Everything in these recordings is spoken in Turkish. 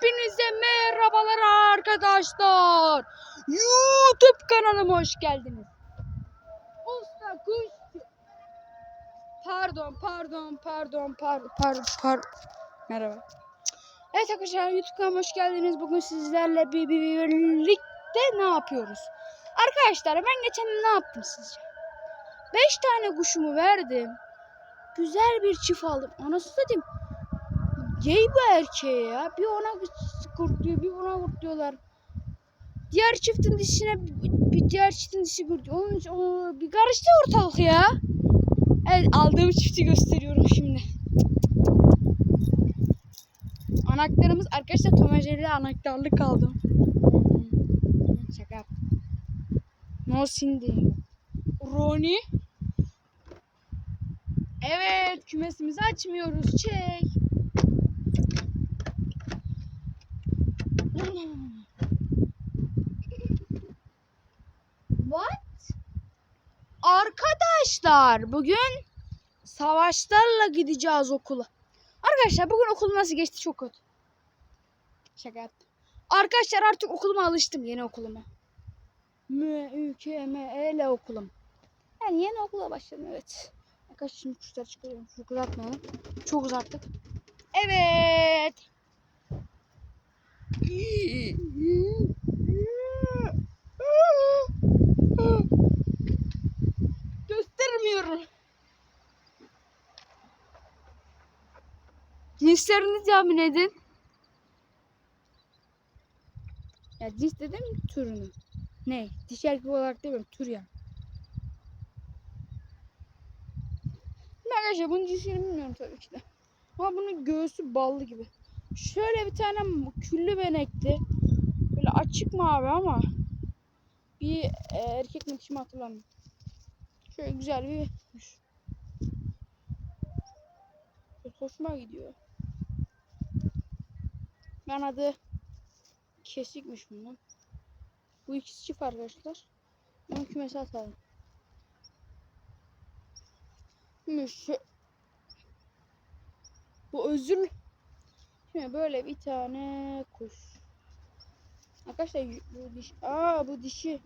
Hepinize merhabalar arkadaşlar. YouTube kanalıma hoş geldiniz. Usta kuş. Pardon, pardon, pardon, pardon, pardon, pardon. Merhaba. Evet arkadaşlar YouTube kanalıma hoş geldiniz. Bugün sizlerle bir, bir- birlikte ne yapıyoruz? Arkadaşlar ben geçen ne yaptım sizce? 5 tane kuşumu verdim. Güzel bir çift aldım. Anasını satayım. Gay bu erkeğe ya. Bir ona kurtluyor, bir ona kurtluyorlar. Diğer çiftin dişine bir diğer çiftin dişi kurtluyor. Onun için o, bir karıştı ortalık ya. Evet aldığım çifti gösteriyorum şimdi. Anahtarımız arkadaşlar Tom and Jerry'de anahtarlık aldım. Şaka yaptım. No Cindy. Ronnie. Evet kümesimizi açmıyoruz. Çek. What? Arkadaşlar bugün savaşlarla gideceğiz okula. Arkadaşlar bugün okul nasıl geçti çok kötü. Şaka yaptım. Arkadaşlar artık okuluma alıştım yeni okuluma. M, Ü, K, M, E, L okulum. Yani yeni okula başladım evet. Arkadaşlar şimdi kuşlar çıkarıyorum. Çok uzatmayalım. Çok uzattık. Evet. Göstermiyorum. Cinslerini tahmin edin. Ya cins dedim türünü. Ne? Dişi erkek olarak demiyorum tür ya. Ben Arkadaşlar bunun cinsini bilmiyorum tabii ki de. Ama bunun göğsü ballı gibi. Şöyle bir tane küllü benekli. Böyle açık mavi ama bir e, erkek mi mi hatırlamıyorum. Şöyle güzel bir kuş. Hoşuma gidiyor. Ben adı kesikmiş bunun. Bu ikisi çift arkadaşlar. Onu kümese atalım. Şu bu özür Şimdi böyle bir tane kuş. Arkadaşlar bu diş Aa bu dişi.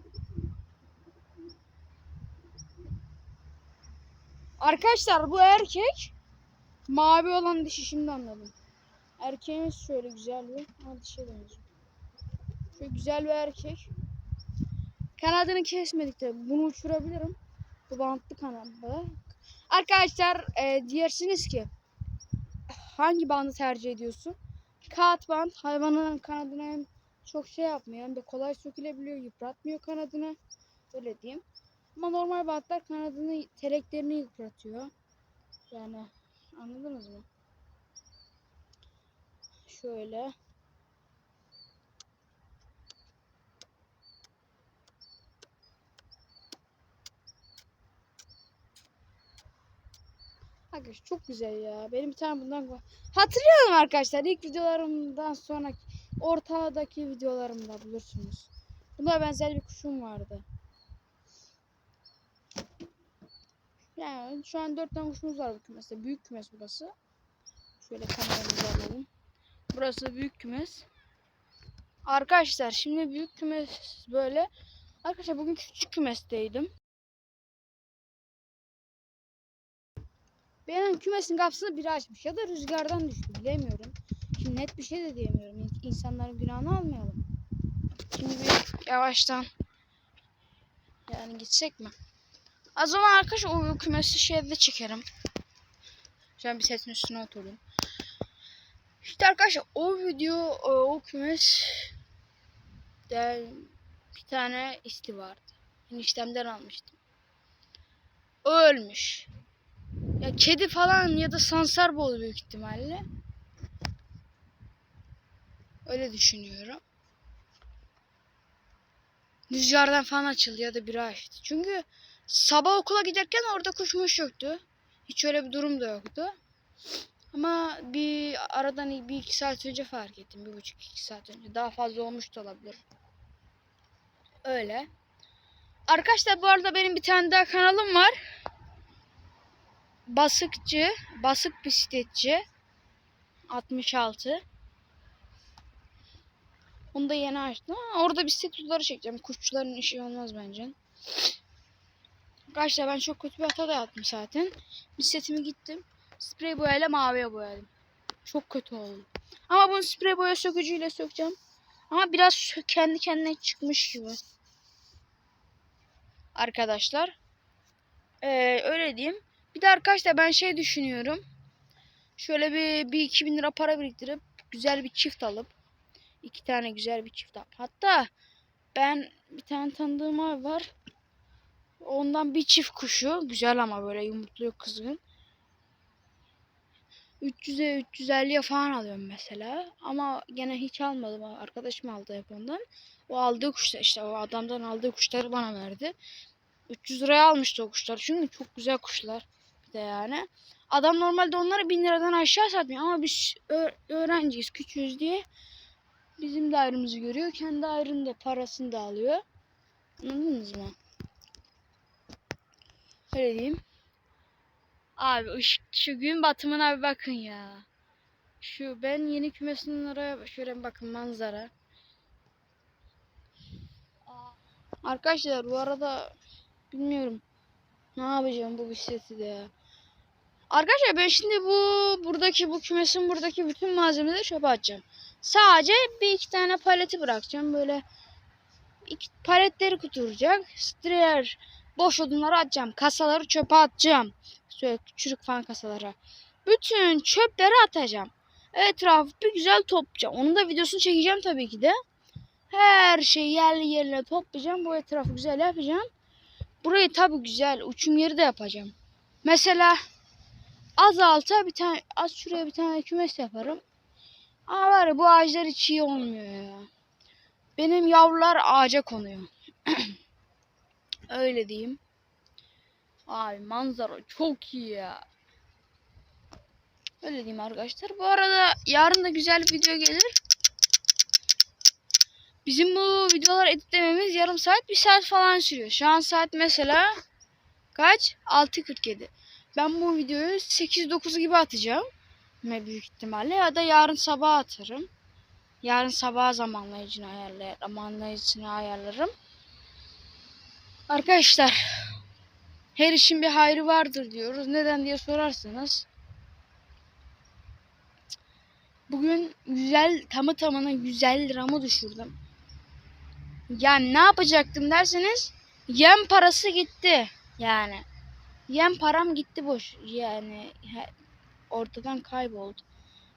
Arkadaşlar bu erkek. Mavi olan dişi şimdi anladım. Erkeğimiz şöyle güzel bir. Ama dişe benziyor. Şöyle güzel bir erkek. Kanadını kesmedik de bunu uçurabilirim. Bu bantlı kanadı. Arkadaşlar e, diyersiniz ki hangi bandı tercih ediyorsun? Kağıt bant hayvanın kanadına hem çok şey yapmıyor hem de kolay sökülebiliyor, yıpratmıyor kanadını. Öyle diyeyim. Ama normal bantlar kanadını, teleklerini yıpratıyor. Yani anladınız mı? Şöyle. Arkadaşlar çok güzel ya. Benim bir tane bundan. Hatırlıyorum arkadaşlar ilk videolarımdan sonraki ortadaki videolarımda bulursunuz. Buna benzer bir kuşum vardı. Yani şu an dört tane kuşumuz var bu kümeste. Büyük kümes burası. Şöyle kameramızı alalım. Burası büyük kümes. Arkadaşlar şimdi büyük kümes böyle. Arkadaşlar bugün küçük kümesteydim. Benim kümesin kapısını biri açmış ya da rüzgardan düştü bilemiyorum. Şimdi net bir şey de diyemiyorum. İn- İnsanların günahını almayalım. Şimdi bir yavaştan yani gitsek mi? O zaman arkadaş o kümesi şeyde çekerim. Şu bir setin üstüne oturdum. İşte arkadaşlar o video o, o kümes de bir tane isti vardı. Eniştemden almıştım. Ölmüş. Ya kedi falan ya da sansar bol büyük ihtimalle. Öyle düşünüyorum. Rüzgardan falan açıldı ya da biri açtı. Çünkü sabah okula giderken orada kuşmuş yoktu. Hiç öyle bir durum da yoktu. Ama bir aradan bir iki saat önce fark ettim. Bir buçuk iki saat önce. Daha fazla olmuş da olabilir. Öyle. Arkadaşlar bu arada benim bir tane daha kanalım var basıkçı, basık bisikletçi 66. Onu da yeni açtım. Orada bir set kutuları çekeceğim. Kuşçuların işi olmaz bence. Arkadaşlar ben çok kötü bir hata da yaptım zaten. Bir setimi gittim. Sprey boyayla maviye boyadım. Çok kötü oldu. Ama bunu sprey boya sökücüyle sökeceğim. Ama biraz kendi kendine çıkmış gibi. Arkadaşlar. Ee, öyle diyeyim. Bir de arkadaşlar ben şey düşünüyorum. Şöyle bir, bir 2000 lira para biriktirip güzel bir çift alıp iki tane güzel bir çift alıp. Hatta ben bir tane tanıdığım abi var. Ondan bir çift kuşu. Güzel ama böyle yumurtluyor kızgın. 300'e 350'ye falan alıyorum mesela. Ama gene hiç almadım. Arkadaşım aldı hep ondan. O aldığı kuşlar işte o adamdan aldığı kuşları bana verdi. 300 liraya almıştı o kuşlar. Çünkü çok güzel kuşlar. De yani. Adam normalde onları 1000 liradan aşağı satmıyor. Ama biz öğrenciyiz, küçüğüz diye bizim de ayrımızı görüyor. Kendi ayrını da parasını da alıyor. Anladınız mı? Öyle diyeyim. Abi ışık, şu gün batımına bir bakın ya. Şu ben yeni kümesinin oraya şöyle bir bakın manzara. Arkadaşlar bu arada bilmiyorum ne yapacağım bu bisikleti de ya. Arkadaşlar ben şimdi bu buradaki bu kümesin buradaki bütün malzemeleri çöpe atacağım. Sadece bir iki tane paleti bırakacağım böyle iki paletleri kuturacak. Striyer boş odunları atacağım. Kasaları çöpe atacağım. Şöyle çürük falan kasalara. Bütün çöpleri atacağım. Etrafı bir güzel toplayacağım. Onun da videosunu çekeceğim tabii ki de. Her şeyi yerli yerine toplayacağım. Bu etrafı güzel yapacağım. Burayı tabii güzel uçum yeri de yapacağım. Mesela az alta bir tane az şuraya bir tane kümes yaparım. Ama var ya bu ağaçlar hiç iyi olmuyor ya. Benim yavrular ağaca konuyor. Öyle diyeyim. Abi manzara çok iyi ya. Öyle diyeyim arkadaşlar. Bu arada yarın da güzel bir video gelir. Bizim bu videoları editlememiz yarım saat, bir saat falan sürüyor. Şu an saat mesela kaç? 6.47. Ben bu videoyu 8-9 gibi atacağım. Ve büyük ihtimalle ya da yarın sabah atarım. Yarın sabah zamanlayıcını ayarlayarım. Zamanlayıcısını ayarlarım. Arkadaşlar her işin bir hayrı vardır diyoruz. Neden diye sorarsanız bugün güzel tamı tamına 150 liramı düşürdüm. Yani ne yapacaktım derseniz yem parası gitti. Yani yem param gitti boş. Yani ortadan kayboldu.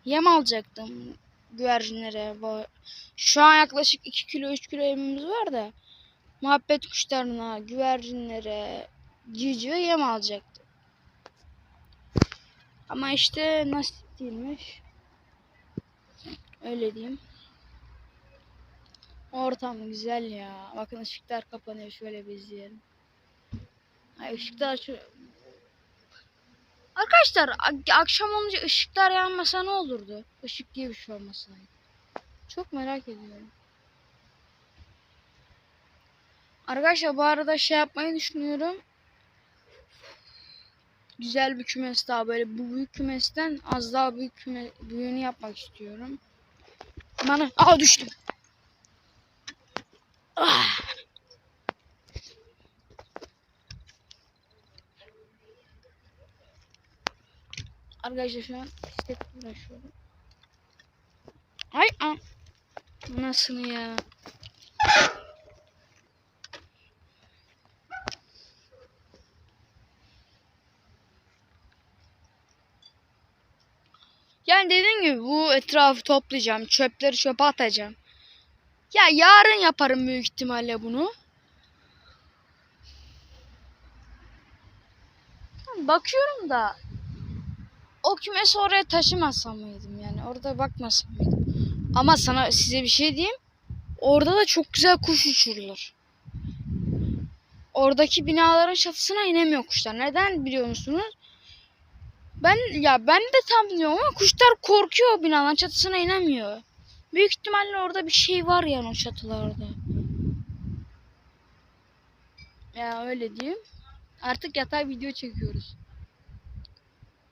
Yem alacaktım güvercinlere. Şu an yaklaşık 2 kilo 3 kilo yemimiz var da muhabbet kuşlarına, güvercinlere, civcive yem alacaktım. Ama işte nasip değilmiş. Öyle diyeyim. Ortam güzel ya. Bakın ışıklar kapanıyor. Şöyle bir izleyelim. Ay ışıklar şu... Arkadaşlar akşam olunca ışıklar yanmasa ne olurdu? Işık diye bir şey olmasaydı. Çok merak ediyorum. Arkadaşlar bu arada şey yapmayı düşünüyorum. Güzel bir kümes daha böyle bu büyük kümesten az daha büyük küme, büyüğünü yapmak istiyorum. Bana aa düştüm. Ah. Arkadaşlar şu an bisikletle uğraşıyorum. Ay am. Nasıl ya? Yani dediğim gibi bu etrafı toplayacağım. Çöpleri çöpe atacağım. Ya yarın yaparım büyük ihtimalle bunu. Bakıyorum da o kümesi oraya taşımasam mıydım yani orada bakmasam mıydım. Ama sana size bir şey diyeyim. Orada da çok güzel kuş uçurulur. Oradaki binaların çatısına inemiyor kuşlar. Neden biliyor musunuz? Ben ya ben de tam bilmiyorum ama kuşlar korkuyor binaların çatısına inemiyor. Büyük ihtimalle orada bir şey var yani o çatılarda. Ya öyle diyeyim. Artık yatay video çekiyoruz.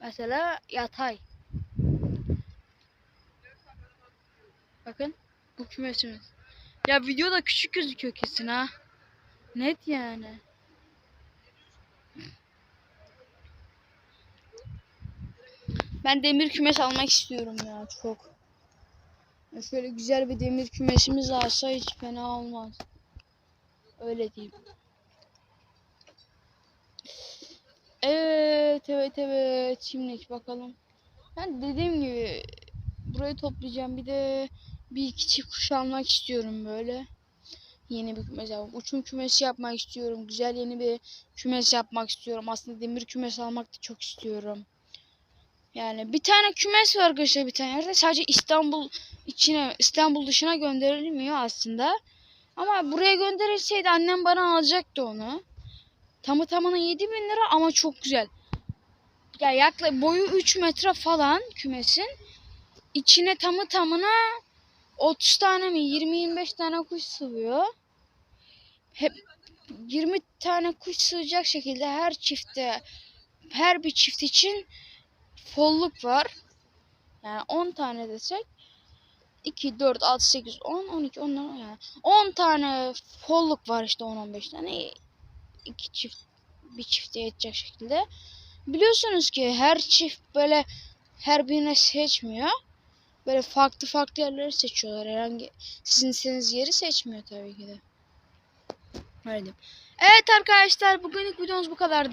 Mesela yatay. Bakın bu kümesimiz. Ya videoda küçük gözüküyor kesin ha. Net yani. Ben demir kümes almak istiyorum ya çok. Şöyle güzel bir demir kümesimiz olsa hiç fena olmaz. Öyle diyeyim. Evet, evet, evet. Şimdi bakalım. Ben dediğim gibi burayı toplayacağım. Bir de bir iki çift kuş almak istiyorum böyle. Yeni bir yapmak. Uçum kümesi yapmak istiyorum. Güzel yeni bir kümes yapmak istiyorum. Aslında demir kümes almak da çok istiyorum. Yani bir tane kümes var arkadaşlar bir tane yerde. Sadece İstanbul içine, İstanbul dışına gönderilmiyor aslında. Ama buraya gönderilseydi annem bana alacaktı onu. Tamı tamına 7000 lira ama çok güzel. Ya yaklaşık boyu 3 metre falan kümesin. İçine tamı tamına 30 tane mi 20-25 tane kuş sığıyor. Hep 20 tane kuş sığacak şekilde her çifte her bir çift için folluk var. Yani 10 tane desek 2, 4, 6, 8, 10, 12, 10 yani 10 tane folluk var işte 10-15 tane. İki çift bir çifte yetecek şekilde. Biliyorsunuz ki her çift böyle her birine seçmiyor. Böyle farklı farklı yerleri seçiyorlar. Herhangi sizin istediğiniz yeri seçmiyor tabii ki de. Öyle. Evet arkadaşlar bugünlük videomuz bu kadardı.